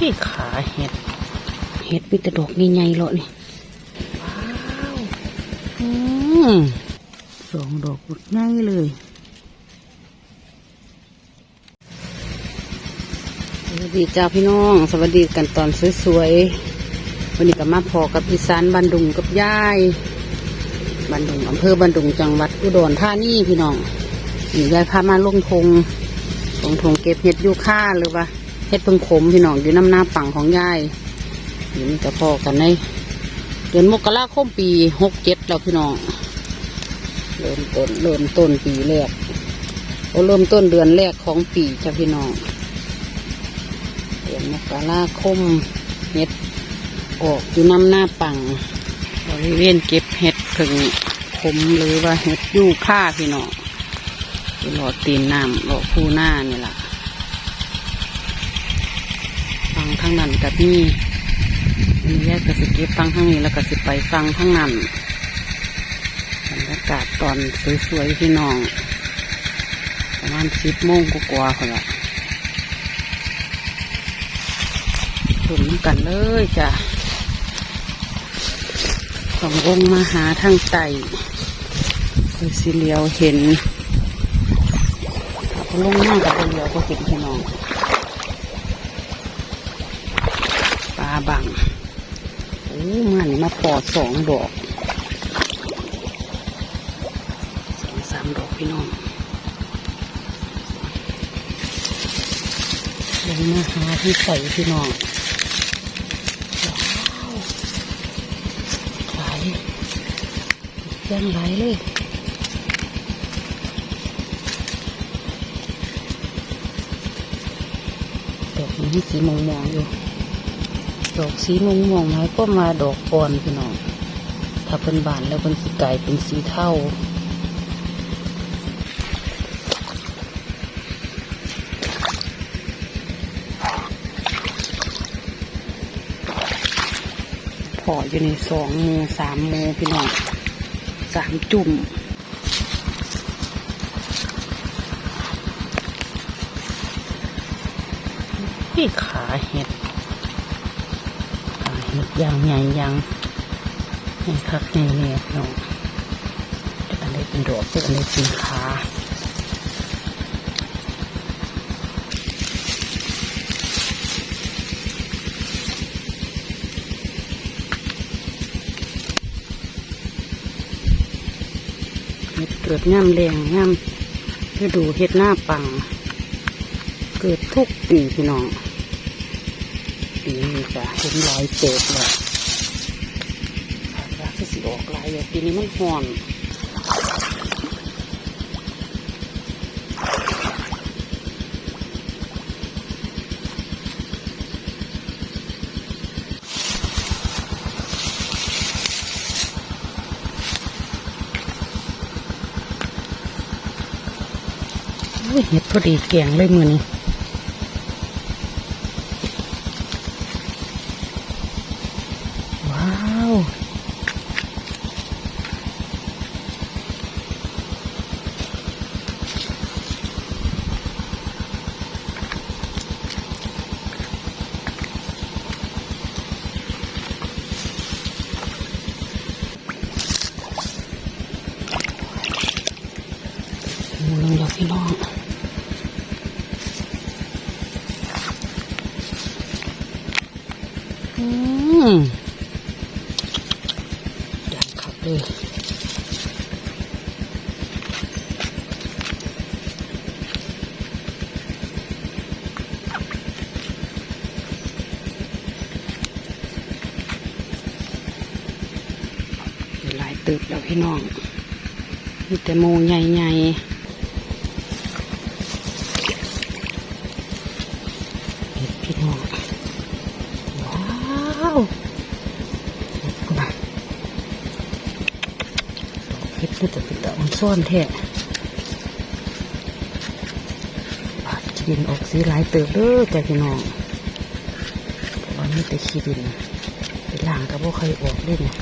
นี่ขาเห็ด เห็ดมีแต่ดอกใหญ่ๆเลยนี่ ว้าวอืมสองดอกหมดง่ายเลยสวัสดีจ้าพี่น้อง สวัสดีกันตอนสวยๆ วันนี้ก็มาพอกับพี่สานบันดุงกับยายบันดุงอำเภอบันดุงจังหวัดอุดรธานีพี่น้องนี่ยายพามาลงทงลงทงเก็บเห็ดยูค่าหรือว่า เห็ดพิ่งขมพี่น้องอยู่น้ำหน้าฝั่งของยายอยู่นี่ก็พอกันในเดือนมกราคมปีหกเจ็ดแล้วพี่น้องเริ่มต้นเริ่มต้นปีแรกโอ้เริ่มต้นเดือนแรกของปีจ้าพี่น้องเดือนมกราคมเห็ดออกอยู่น้ำหน้าปังบริเวณเก็บเห็ดผึ่งขมหรือว่าเห็ดยู่ค่าพี่น้องที่หลอดตีนน้ำหลอดคูหน้านี่แหละ ฟังทั้งนั้นกับนี่มีแยกกสิเก็บฟังทั้งนี้แล้วก็สิไปฟังทั้งนั้นบรรยากาศตอนสวยๆพี่น้องประมาณสิบโมงกว่าๆคนละถุนกันเลยจ้ะสององค์มาหาทางไต่คือสิเลียวเห็นลงหน้ากับเลียวก็เห็นพี่น้องาบังโอ้มันมาปอดสองดอกสองสามดอกพี่น้องลงมาหาที่ใส่พี่น้องไหลยังไหลเลยดอกนี้สีมองมองๆอยู่ ดอกสีมองมองๆหมายก็มาดอกอ่อนพี่น้อง ถ้าเป็นบานแล้วเป็นสีไก่เป็นสีเทาพออยู่ในสองโมสามโมพี่น้องสามจุ่มนี่ขาเห็ด ขาเห็ดยางใหญ่ยางใหญ่คักใหญ่เนี่ยน้องแต่อันนี้เป็นดอกแต่อันนี้เป็นขาเห็ดเกิดง่ามแรงง่ามฤดูเห็ดหน้าปัง เกิดทุกปีพี่น้อง ปีนี้จะเห็นรอยเจ็บเลยรักที่สิออกลายอยู่ปีนี้มันห่อนเห็ดพอดีแกงเลยมือนี้ พี่น้องอืมดังคักเลยหลายตึกแล้วพี่น้องมีแต่โมใหญ่ๆ ซ่อนแท้บาดขีดินออกสีหลายเติบเด้อแต่พี่น้องแต่ว่ามีแต่ขีดินไปล่างกับพวกใครออกเลยเนี่ย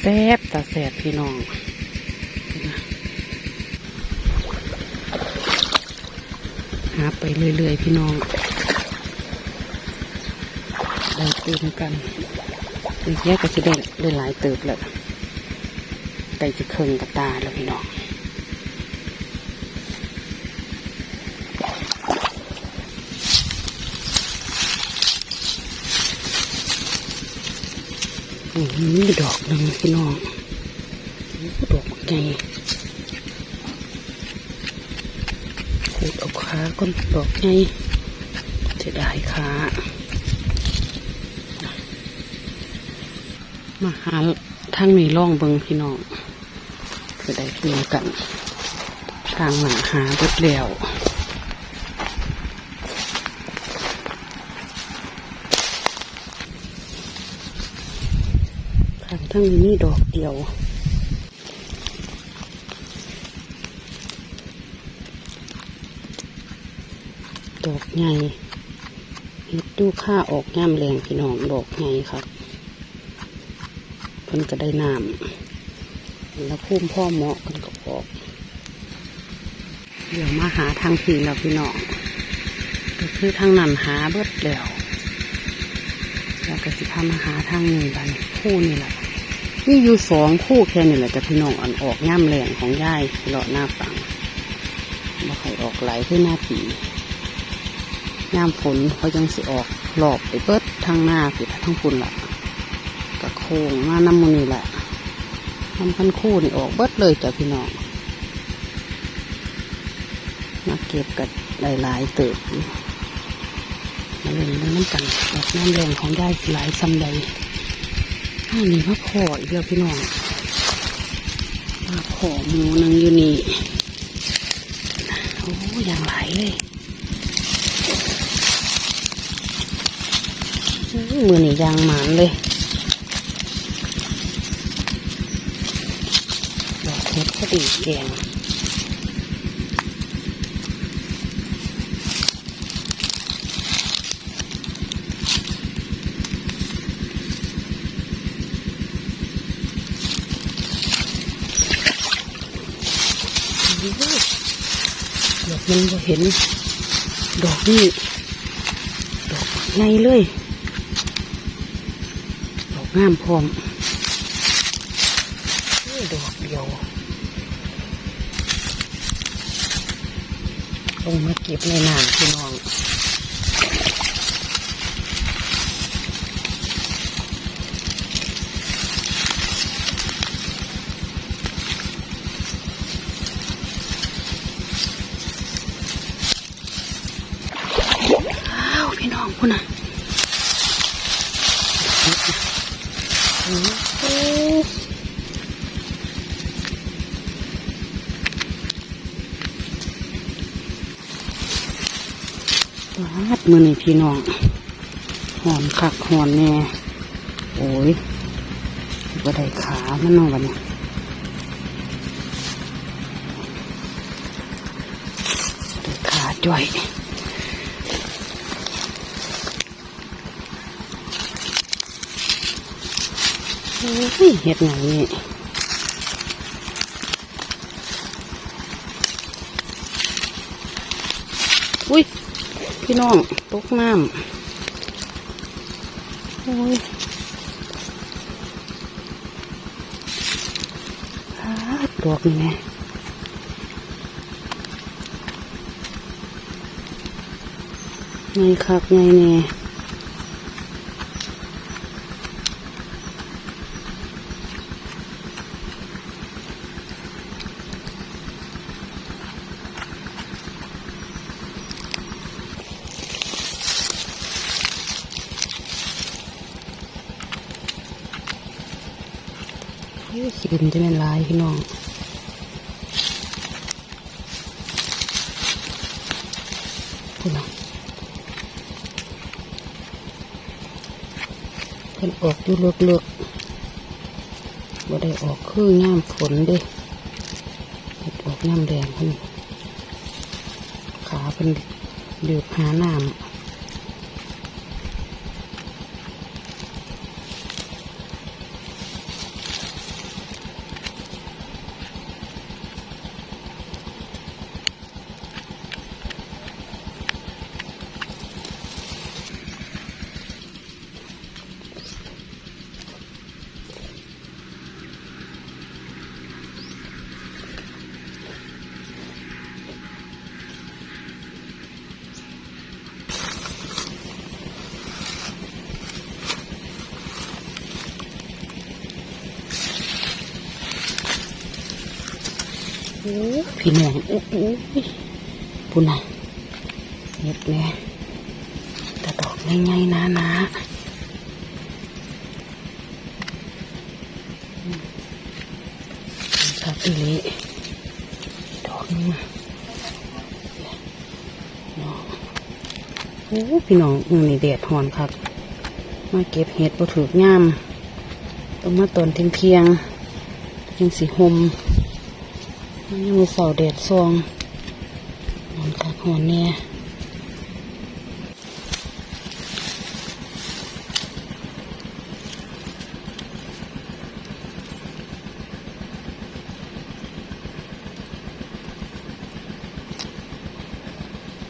แซบตาแสบพี่น้องหาไปเรื่อยๆพี่น้องได้ตื่นกันอีกแยกก็จะได้ได้หลายเติบแล้วได้จะเคืองกับตาแล้วพี่น้อง อืมมีดอกหนึ่งพี่น้องดอกใหญ่ขูดเอาขาก้นดอกใหญ่จะได้ขามาหาทางนี้ล่องเบิงพี่น้องจะได้กินกัน ทางหาหาเบิดแล้ว ทั้งนี้ดอกเดียวดอกใหญ่ฮ็ดดูค่าออกย่ำแรงพี่น้องดอกใหญ่ครับเพิ่นก็ได้น้ำแล้วพุ่มพ่อเหมาะกันก็ออกเดี๋ยวมาหาทางผีแล้วพี่น้องก็คือทางนั้นหาเบิดแล้วแล้วก็สิพามาหาทางนี้บันคู่นี่แหละ มีอยู่สองคู่แค่นี้แหละแต่พี่น้องอันออกย่ำแรงของยายเลาะหน้าปังมาใครออกไหลขึ้นหน้าผียามฝนเขาจังสิออกหลอบไปเบิดทางหน้าสิทั้งฝุ่นละกระโคงมาน้ำมันนี่แหละน้ำพันคู่นี่ออกเบิดเลยจ้ะพี่น้องมาเก็บกันหลายๆเติบมาเล่นเล่นน้ำกันออกน้ำแรงของยายหลายซ้ำใด อ้าวนี่มาขออีกแล้วพี่น้องมาขอหมูนังอยู่นี่ โอ้อย่างหลายเลยมือนี่ยางหมานเลย ดอกเห็ดพอดีแกงเดี๋ยว มันจะเห็น ดอกนี่ดอกในเลย ดอกงามพร้อมนี่ดอกเดียวลงมาเก็บในน้ำพี่น้อง วาดมือนี่พี่น้อง หอนคักหอนแน่ โอ้ยก็ได้ขามันเนาะวันนี้ได้ขาจ่อย โอ้ย เห็ดหยังนี่อุ้ย พี่น้องตกน้ำโอ้ยฮาดดอกนี่ไงไงคักไงแน่โอ้ย ดินจะเป็นลายพี่น้องพี่น้องเป็นออกอยู่เลือกๆบ่ได้ออกคืองามฝนดิออกงามแดงพี่ขาเป็นเดือดหาหน้ำ พี่น้องโอ้โหปุ่นน่ะเห็ดแน่แต่ดอกง่ายๆนะนะครับอีหลีดอกนึงมาเนาะโอ้พี่น้องมือนี่แดดหอนครับ มาเก็บเห็ดบ่ถือกย่ามต้องมาตอนเที่ยงเที่ยงยังสีหมมัน ยังมีเสาแดดซองนอนกักหัวเนี่ย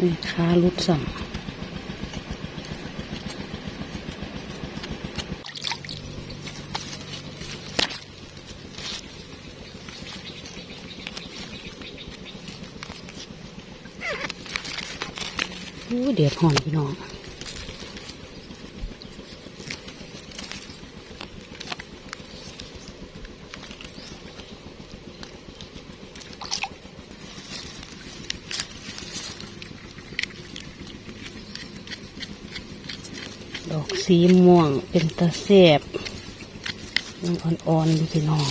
นี่ค้าลุดสั่ง อู้เดือดห่อนพี่น้องดอกสีม่วงเป็นตะเสบยังอ่อนๆอยู่พี่น้อง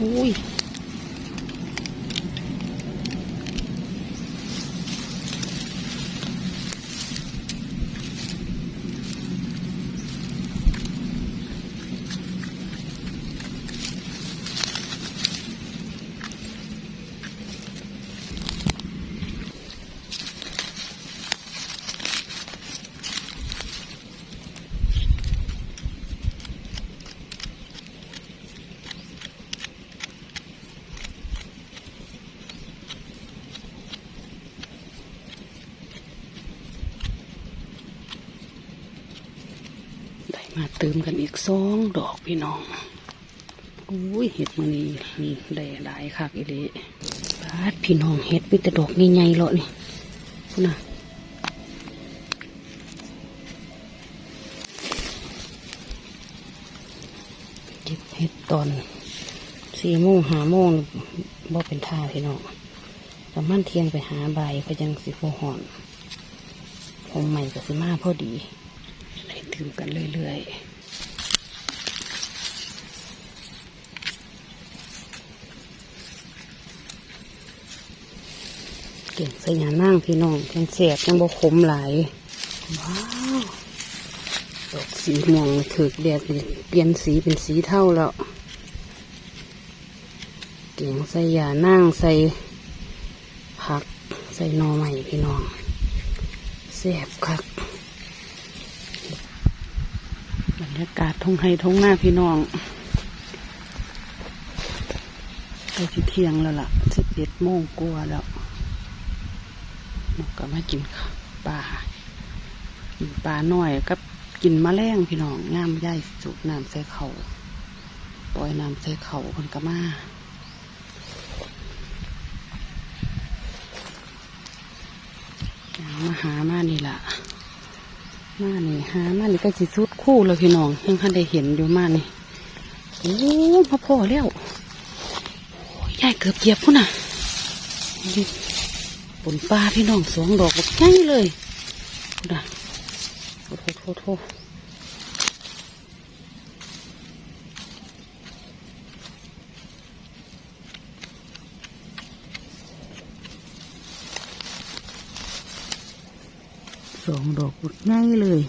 อุ้ย มาเติมกันอีกสองดอกพี่น้องอุ้ยเห็ดมันนี่นี่ได้หลายคักอีเลยบาดพี่น้องเห็ดมีแต่ดอกใหญ่ๆเลยนี่พุ่นะเก็บเห็ดตอนสี่โมงหาโมงบ่เป็นท่าพี่น้องประมาณเที่ยงไปหาใบายก็ยังสิโฟหอนผมใหม่กับสิมาพอดี ได้ดื่มกันเรื่อยๆเก่งสยานั่งพี่น้องยังแสบยังบ่ขมหลายว้าวดอกสีม่วงถือแดดเปลี่ยนสีเป็นสีเท่าแล้ว เก่งใส่ยานั่งใส่ผัก ใส่นอใหม่พี่น้องแสบคัก บ รยากาศทงไฮทงหน้าพี่น้องใกล้สิเที่ยงแล้วล่ะสิบเอ็ดโมงกลัวาแล้วนกก็มากินปลากินปลาหน่อยกับกินมะแรงพี่น้องงามย่ายสูบน้ำใส่เขาปล่อยน้ำใส่เขาคนก็มามาหามานี่ล่ะ มานี่หามานี่ก็สิสุดคู่เลยพี่น้องยังท่านได้เห็นอยู่มานี่โอ้พ่อพอแล้วยายเกือบเกียบพุ่นน่ะปนปลาพี่น้องสองดอกแบบง่ายเลยพุ่นน่ะโอ้โหโทษโทษสอง ดอกกดง่ายเลย